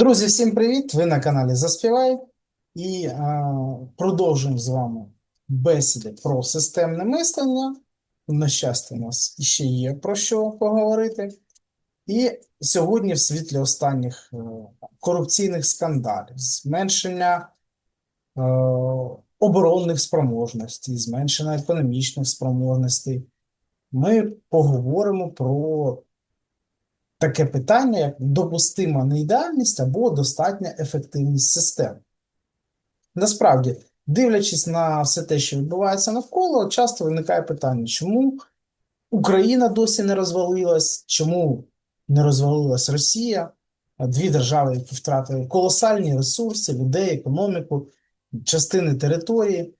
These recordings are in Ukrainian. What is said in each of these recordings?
Друзі, всім привіт! Ви на каналі Заспівай і а, продовжуємо з вами бесіди про системне мислення. На щастя, у нас іще є про що поговорити. І сьогодні, в світлі останніх е, корупційних скандалів, зменшення е, оборонних спроможностей, зменшення економічних спроможностей, ми поговоримо про таке питання, як допустима неідеальність або достатня ефективність систем. Насправді, дивлячись на все те, що відбувається навколо, часто виникає питання, чому Україна досі не розвалилась, чому не розвалилась Росія, дві держави, які втратили колосальні ресурси, людей, економіку, частини території,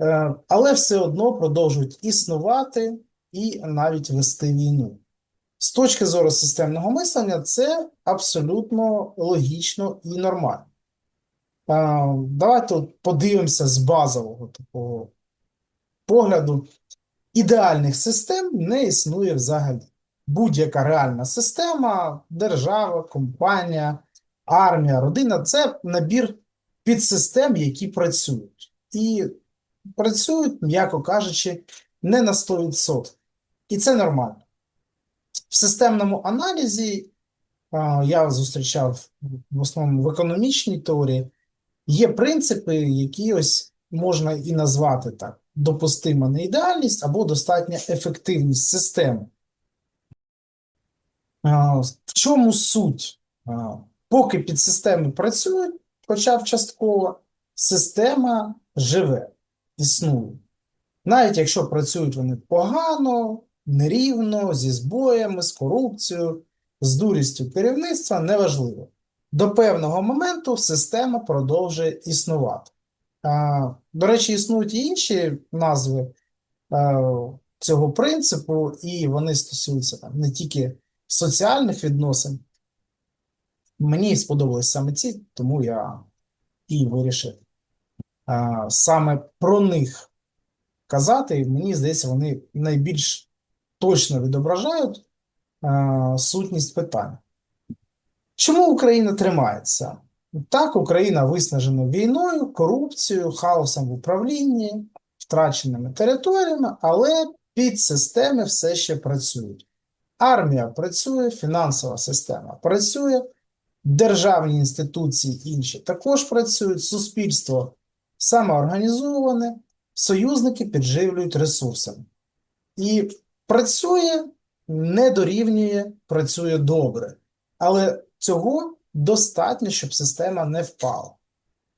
е, але все одно продовжують існувати і навіть вести війну. З точки зору системного мислення, це абсолютно логічно і нормально. Давайте подивимося з базового такого погляду. Ідеальних систем не існує взагалі. Будь-яка реальна система, держава, компанія, армія, родина це набір підсистем, які працюють. І працюють, м'яко кажучи, не на 100%. І це нормально. В системному аналізі я зустрічав в основному в економічній теорії, є принципи, які ось можна і назвати так: допустима неідеальність або достатня ефективність системи. В чому суть? Поки підсистеми працюють, хоча б частково, система живе, існує. Навіть якщо працюють вони погано, нерівно, зі збоями, з корупцією, з дурістю керівництва, неважливо. До певного моменту система продовжує існувати. До речі, існують і інші назви цього принципу, і вони стосуються там, не тільки соціальних відносин. Мені сподобались саме ці, тому я і вирішив саме про них казати. Мені здається, вони найбільш точно відображають а, сутність питання. Чому Україна тримається? Так, Україна виснажена війною, корупцією, хаосом в управлінні, втраченими територіями, але підсистеми все ще працюють. Армія працює, фінансова система працює, державні інституції інші також працюють, суспільство самоорганізоване, союзники підживлюють ресурсами. І працює, не дорівнює, працює добре. Але цього достатньо, щоб система не впала.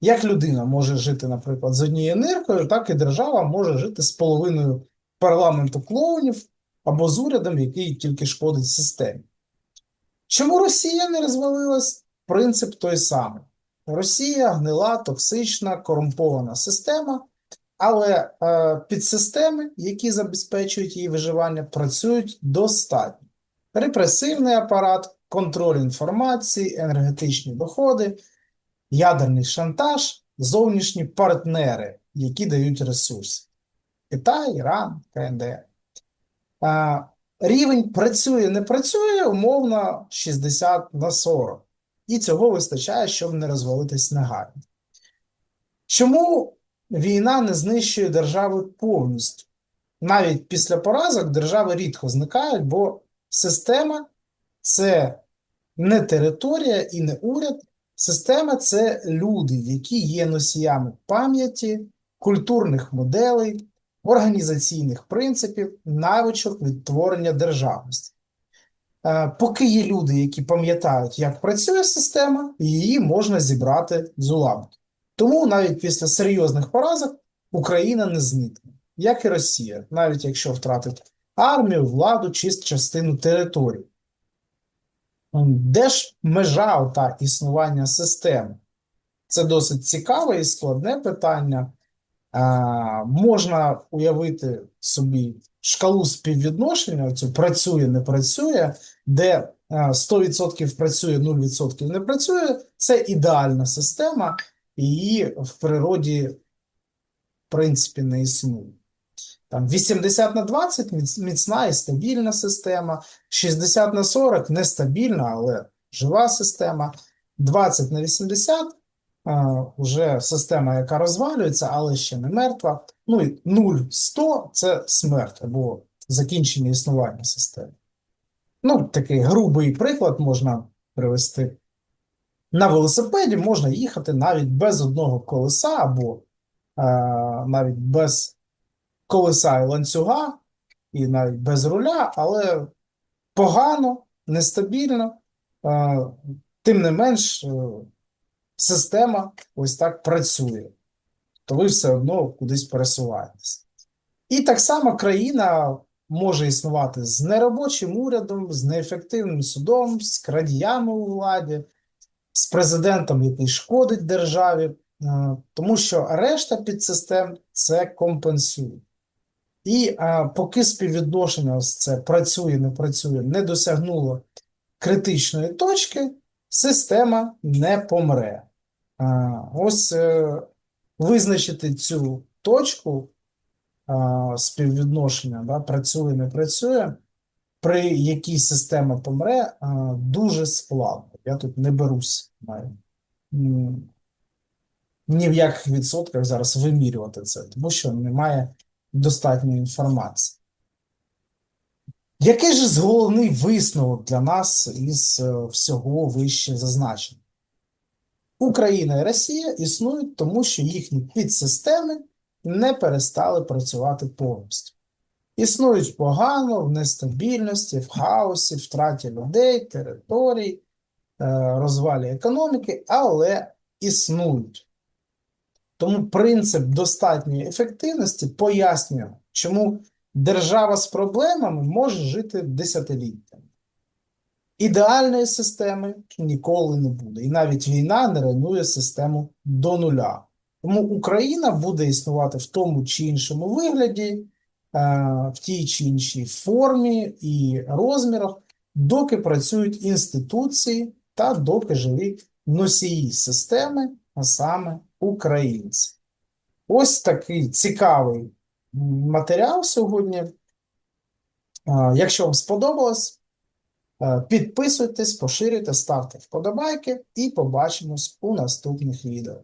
Як людина може жити, наприклад, з однією ниркою, так і держава може жити з половиною парламенту клоунів або з урядом, який тільки шкодить системі. Чому Росія не розвалилась? Принцип той самий. Росія гнила, токсична, корумпована система, але е, підсистеми, які забезпечують її виживання, працюють достатньо. Репресивний апарат, контроль інформації, енергетичні доходи, ядерний шантаж, зовнішні партнери, які дають ресурси. Китай, Іран, КНДР. А, Рівень працює, не працює, умовно 60 на 40. І цього вистачає, щоб не розвалитись негайно. Чому війна не знищує держави повністю? Навіть після поразок держави рідко зникають, бо система це не територія і не уряд. Система це люди, які є носіями пам'яті, культурних моделей, організаційних принципів, навичок відтворення державності. Е, поки є люди, які пам'ятають, як працює система, її можна зібрати з уламки. Тому навіть після серйозних поразок Україна не зникне, як і Росія, навіть якщо втратить армію, владу чи частину території. Де ж межа та існування системи? Це досить цікаве і складне питання. А, Можна уявити собі шкалу співвідношення, цю працює, не працює, де 100% працює, 0% не працює. Це ідеальна система, її в природі, в принципі, не існує. Там 80 на 20 міцна і стабільна система, 60 на 40 нестабільна, але жива система. 20 на 80 а, вже система, яка розвалюється, але ще не мертва. Ну і 0-100 – це смерть або закінчення існування системи. Ну, такий грубий приклад можна привести. На велосипеді можна їхати навіть без одного колеса, або е, навіть без колеса і ланцюга, і навіть без руля, але погано, нестабільно. Е, тим не менш, е, система ось так працює, то ви все одно кудись пересуваєтесь. І так само країна може існувати з неробочим урядом, з неефективним судом, з крадіями у владі, з президентом, який шкодить державі, е, тому що решта підсистем це компенсує. І е, поки співвідношення ось це працює, не працює, не досягнуло критичної точки, система не помре. Е, ось визначити цю точку співвідношення, да, працює, не працює, при якій система помре, дуже складно. Я тут не берусь навіть, м, ні в яких відсотках зараз вимірювати це, тому що немає достатньої інформації. Який ж головний висновок для нас із е, всього вище зазначеного? Україна і Росія існують тому, що їхні підсистеми не перестали працювати повністю. Існують погано, в нестабільності, в хаосі, втраті людей, територій, розвалі економіки, але існують. Тому принцип достатньої ефективності пояснює, чому держава з проблемами може жити десятиліттями. Ідеальної системи ніколи не буде. І навіть війна не руйнує систему до нуля. Тому Україна буде існувати в тому чи іншому вигляді, е, в тій чи іншій формі і розмірах, доки працюють інституції та доки живі носії системи, а саме українці. Ось такий цікавий матеріал сьогодні. Якщо вам сподобалось, е, підписуйтесь, поширюйте, ставте вподобайки і побачимось у наступних відео.